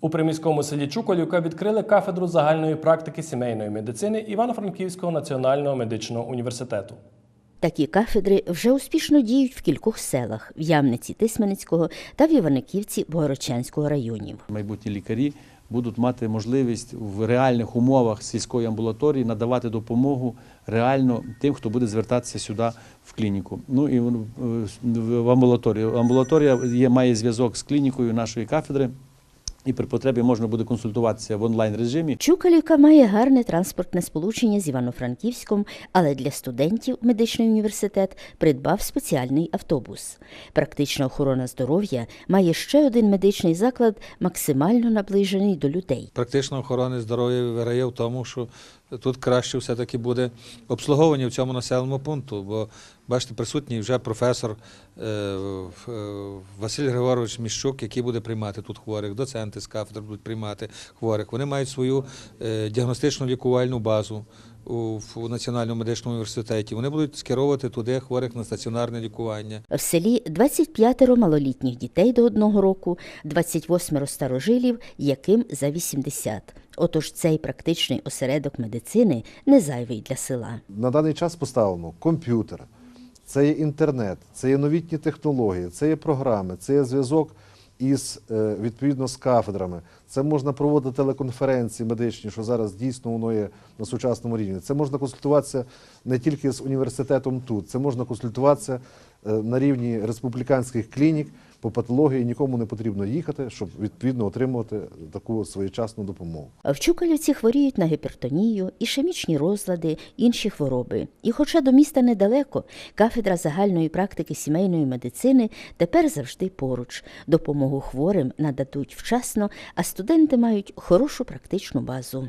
У приміському селі Чуколівка відкрили кафедру загальної практики сімейної медицини Івано-Франківського національного медичного університету. Такі кафедри вже успішно діють в кількох селах в Ямниці Тисменицького та в Іваниківці Богородчанського районів. майбутні лікарі будуть мати можливість в реальних умовах сільської амбулаторії надавати допомогу реально тим, хто буде звертатися сюди в клініку. Ну і в- в амбулаторію. Амбулаторія є, має зв'язок з клінікою нашої кафедри, і при потребі можна буде консультуватися в онлайн режимі. Чукалівка має гарне транспортне сполучення з Івано-Франківськом, але для студентів медичний університет придбав спеціальний автобус. Практична охорона здоров'я має ще один медичний заклад, максимально наближений до людей. практично охорони здоров'я виграє в тому, що тут краще все-таки буде обслуговування в цьому населеному пункту. Бо бачите, присутній вже професор е, е, Василь Григорович Міщук, який буде приймати тут хворих, доценти з кафедри будуть приймати хворих. Вони мають свою е, діагностичну лікувальну базу. У, в Національному медичному університеті вони будуть скеровувати туди хворих на стаціонарне лікування. В селі 25 малолітніх дітей до одного року, 28 старожилів, яким за 80. Отож цей практичний осередок медицини не зайвий для села. На даний час поставлено комп'ютер, це є інтернет, це є новітні технології, це є програми, це є зв'язок із е, відповідно з кафедрами. Це можна проводити телеконференції медичні, що зараз дійсно воно є на сучасному рівні. Це можна консультуватися не тільки з університетом тут, це можна консультуватися на рівні республіканських клінік по патології. Нікому не потрібно їхати, щоб відповідно отримувати таку своєчасну допомогу. В Чукалівці хворіють на гіпертонію, ішемічні розлади, інші хвороби. І хоча до міста недалеко, кафедра загальної практики сімейної медицини тепер завжди поруч. Допомогу хворим нададуть вчасно, а студенти мають хорошу практичну базу.